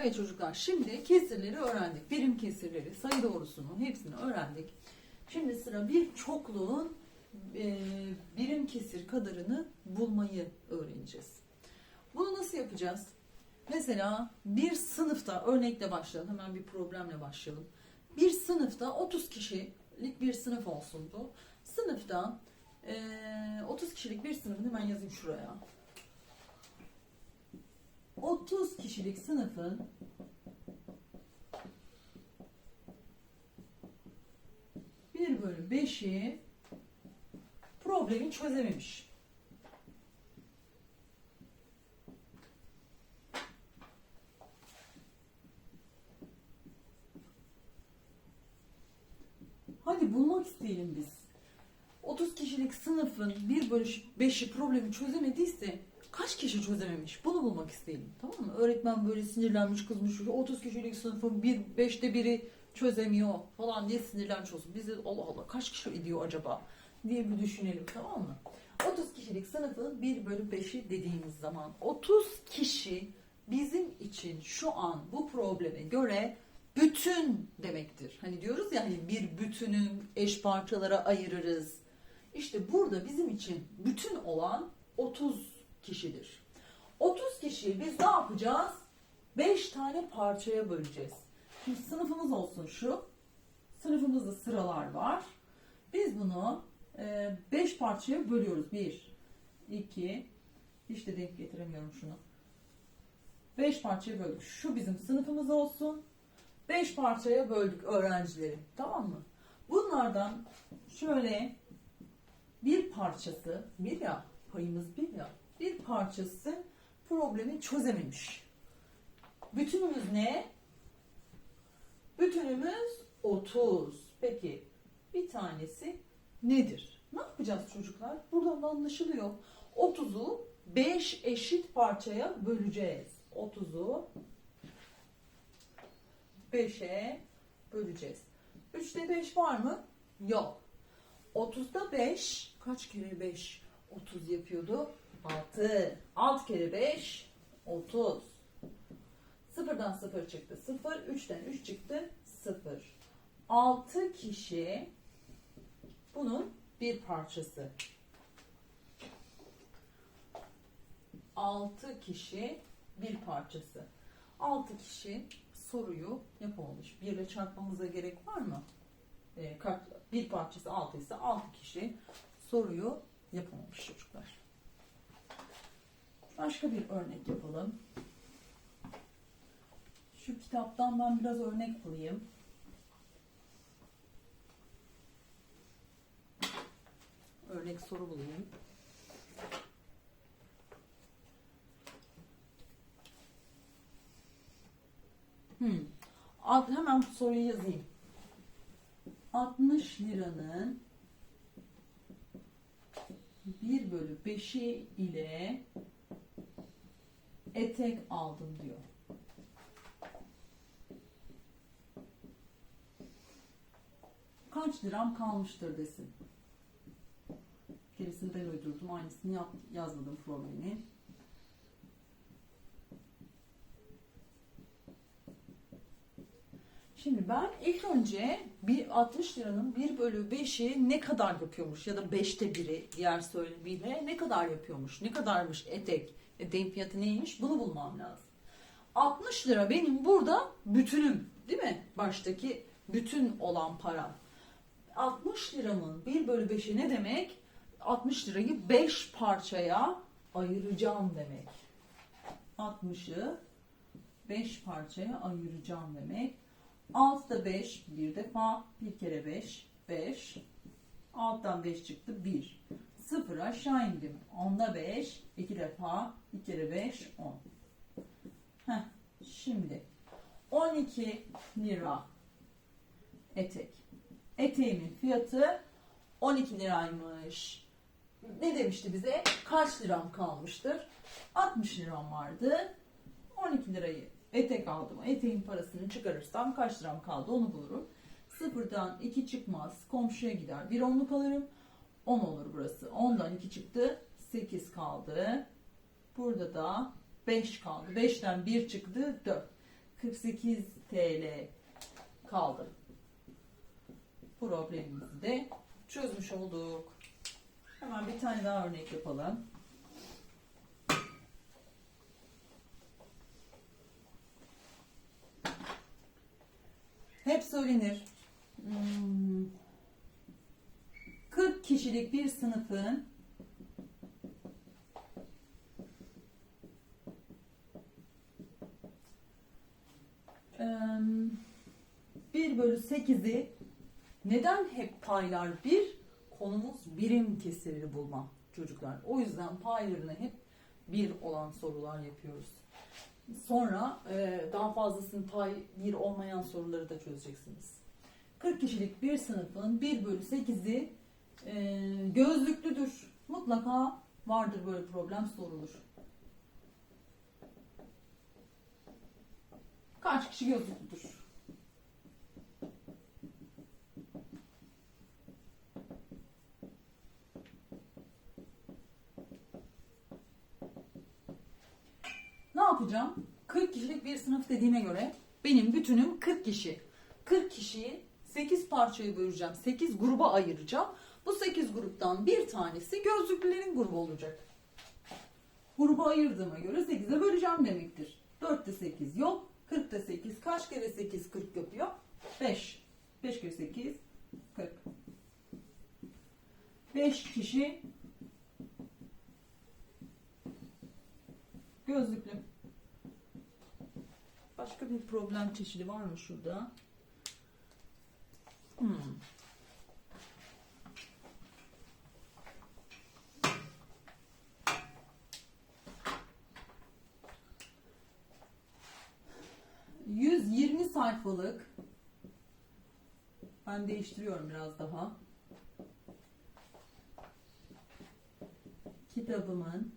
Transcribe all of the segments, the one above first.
Evet çocuklar şimdi kesirleri öğrendik. Birim kesirleri, sayı doğrusunu hepsini öğrendik. Şimdi sıra bir çokluğun e, birim kesir kadarını bulmayı öğreneceğiz. Bunu nasıl yapacağız? Mesela bir sınıfta örnekle başlayalım. Hemen bir problemle başlayalım. Bir sınıfta 30 kişilik bir sınıf olsun bu. Sınıfta e, 30 kişilik bir sınıfın hemen yazayım şuraya. 30 kişilik sınıfın bir bölü beşi problemi çözememiş. Hadi bulmak isteyelim biz. 30 kişilik sınıfın 1 bölü 5'i problemi çözemediyse kaç kişi çözememiş? Bunu bulmak isteyelim. Tamam mı? Öğretmen böyle sinirlenmiş kızmış. 30 kişilik sınıfın 1 5'te biri çözemiyor falan diye sinirlenmiş olsun. Biz de Allah Allah kaç kişi ediyor acaba diye bir düşünelim tamam mı? 30 kişilik sınıfın 1 bölü 5'i dediğimiz zaman 30 kişi bizim için şu an bu probleme göre bütün demektir. Hani diyoruz ya hani bir bütünü eş parçalara ayırırız. İşte burada bizim için bütün olan 30 kişidir. 30 kişiyi biz ne yapacağız? 5 tane parçaya böleceğiz. Şimdi sınıfımız olsun şu. Sınıfımızda sıralar var. Biz bunu 5 parçaya bölüyoruz. 1, 2, hiç de denk getiremiyorum şunu. 5 parçaya böldük. Şu bizim sınıfımız olsun. 5 parçaya böldük öğrencileri. Tamam mı? Bunlardan şöyle bir parçası, bir ya payımız bir ya, bir parçası problemi çözememiş. Bütünümüz ne? Bütünümüz 30. Peki bir tanesi nedir? Ne yapacağız çocuklar? Buradan da anlaşılıyor. 30'u 5 eşit parçaya böleceğiz. 30'u 5'e böleceğiz. 3'te 5 var mı? Yok. 30'da 5 kaç kere 5? 30 yapıyordu. 6. 6 kere 5 30. Sıfırdan 0 çıktı. 0. 3'ten 3 çıktı. 0. 6 kişi bunun bir parçası. 6 kişi bir parçası. 6 kişi soruyu yapamamış. 1 ile çarpmamıza gerek var mı? E, kaç, bir parçası 6 ise 6 kişi soruyu yapamamış çocuklar. Başka bir örnek yapalım. Şu kitaptan ben biraz örnek bulayım. Örnek soru bulayım. Hmm. Ad- Hemen soruyu yazayım. 60 liranın 1 bölü 5'i ile etek aldım diyor. Kaç liram kalmıştır desin. Gerisini ben uydurdum. Aynısını yap, yazmadım problemini. Şimdi ben ilk önce bir 60 liranın 1 bölü 5'i ne kadar yapıyormuş ya da 5'te biri diğer söylemiyle ne kadar yapıyormuş, ne kadarmış etek, eteğin fiyatı neymiş bunu bulmam lazım. 60 lira benim burada bütünüm değil mi? Baştaki bütün olan para. 60 liramın 1 bölü 5'i ne demek? 60 lirayı 5 parçaya ayıracağım demek. 60'ı 5 parçaya ayıracağım demek. 6'da 5 bir defa. Bir kere 5. 5. Alttan 5 çıktı. 1. 0 aşağı indim. 10'da 5. 2 defa. 2 kere 5. 10. Heh. Şimdi 12 lira etek. Eteğimin fiyatı 12 liraymış. Ne demişti bize? Kaç liram kalmıştır? 60 liram vardı. 12 lirayı etek aldım. Eteğin parasını çıkarırsam kaç liram kaldı onu bulurum. Sıfırdan 2 çıkmaz. Komşuya gider. Bir onluk alırım. 10 olur burası. 10'dan 2 çıktı. 8 kaldı. Burada da 5 kaldı. 5'ten 1 çıktı. 4. 48 TL kaldı. Problemimizi de çözmüş olduk. Hemen bir tane daha örnek yapalım. Hep söylenir. Hmm, 40 kişilik bir sınıfın 1 bölü 8'i neden hep paylar 1? Konumuz birim kesiri bulma çocuklar. O yüzden paylarını hep 1 olan sorular yapıyoruz. Sonra e, daha fazlasını pay 1 olmayan soruları da çözeceksiniz. 40 kişilik bir sınıfın 1 bölü 8'i e, gözlüklüdür. Mutlaka vardır böyle problem sorulur. Kaç kişi gözlüklüdür? Ne yapacağım? 40 kişilik bir sınıf dediğime göre benim bütünüm 40 kişi. 40 kişiyi 8 parçaya böleceğim. 8 gruba ayıracağım. Bu 8 gruptan bir tanesi gözlüklülerin grubu olacak. Gruba ayırdığıma göre 8'e böleceğim demektir. 4'te 8 yok. 40'ta 8. Kaç kere 8 40 yapıyor? 5. 5 kere 8 40. 5 kişi gözlüklü. Başka bir problem çeşidi var mı şurada? Hmm. ...120 sayfalık... ...ben değiştiriyorum biraz daha... ...kitabımın...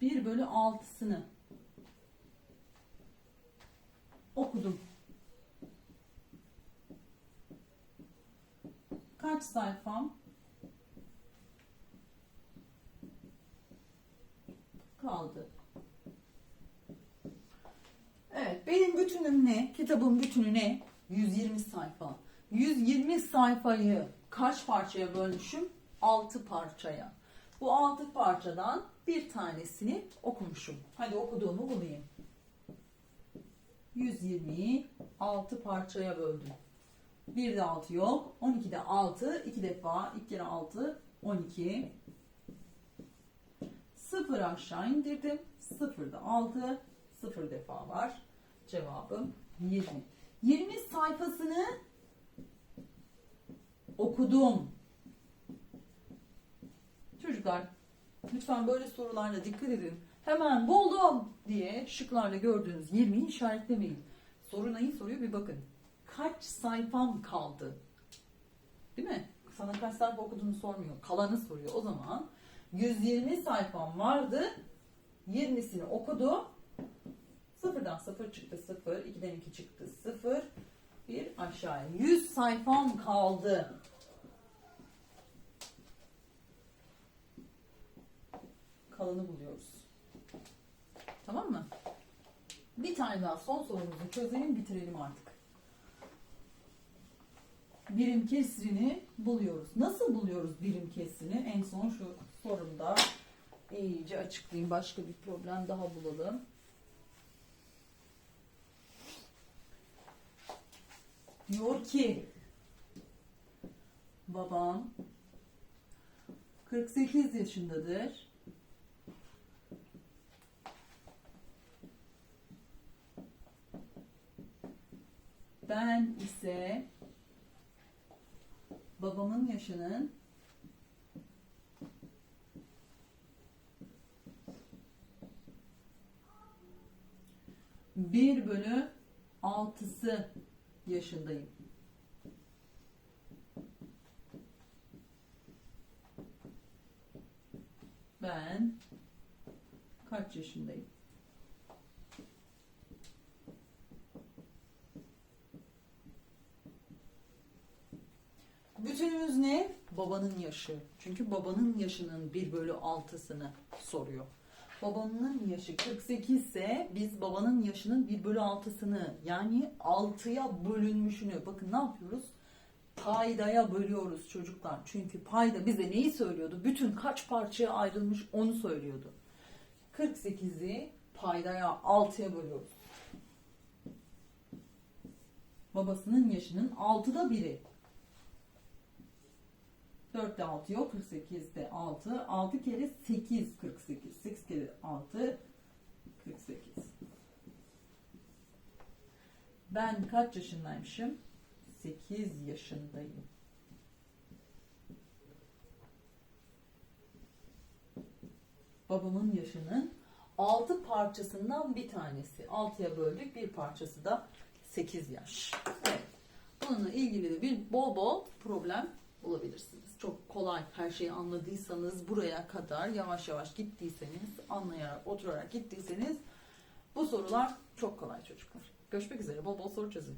1 bölü 6'sını okudum. Kaç sayfam? Kaldı. Evet, benim bütünüm ne? Kitabın bütünü ne? 120 sayfa. 120 sayfayı kaç parçaya bölmüşüm? 6 parçaya. Bu 6 parçadan bir tanesini okumuşum. Hadi okuduğumu bulayım. 120'yi 6 parçaya böldüm. 1'de 6 yok. 12'de 6. 2 defa 2 kere 6 12. 0 aşağı indirdim. 0'da 6. 0 defa var. Cevabım 20. 20 sayfasını okudum. Çocuklar lütfen böyle sorularla dikkat edin. Hemen buldum diye şıklarla gördüğünüz 20'yi işaretlemeyin. Soru neyi soruyor bir bakın. Kaç sayfam kaldı? Değil mi? Sana kaç sayfa okuduğunu sormuyor. Kalanı soruyor. O zaman 120 sayfam vardı. 20'sini okudu. Sıfırdan sıfır çıktı sıfır. 2'den 2 çıktı sıfır. Bir aşağıya. 100 sayfam kaldı. Kalanı buluyoruz. Tamam mı? Bir tane daha son sorumuzu çözelim bitirelim artık. Birim kesrini buluyoruz. Nasıl buluyoruz birim kesrini? En son şu sorumda iyice açıklayayım. Başka bir problem daha bulalım. Diyor ki babam 48 yaşındadır. Ben ise babamın yaşının bir bölü altısı yaşındayım. Ben kaç yaşındayım? Bütünümüz ne? Babanın yaşı. Çünkü babanın yaşının 1 bölü 6'sını soruyor. Babanın yaşı 48 ise biz babanın yaşının 1 bölü 6'sını yani 6'ya bölünmüşünü bakın ne yapıyoruz? Paydaya bölüyoruz çocuklar. Çünkü payda bize neyi söylüyordu? Bütün kaç parçaya ayrılmış onu söylüyordu. 48'i paydaya 6'ya bölüyoruz. Babasının yaşının 6'da biri. 4'te 6 yok. 48'de 6. 6 kere 8 48. 8 kere 6 48. Ben kaç yaşındaymışım? 8 yaşındayım. Babamın yaşının 6 parçasından bir tanesi. 6'ya böldük. Bir parçası da 8 yaş. Evet. Bununla ilgili de bir bol bol problem bulabilirsiniz. Çok kolay her şeyi anladıysanız buraya kadar yavaş yavaş gittiyseniz anlayarak oturarak gittiyseniz bu sorular çok kolay çocuklar. Görüşmek üzere bol bol soru çözün.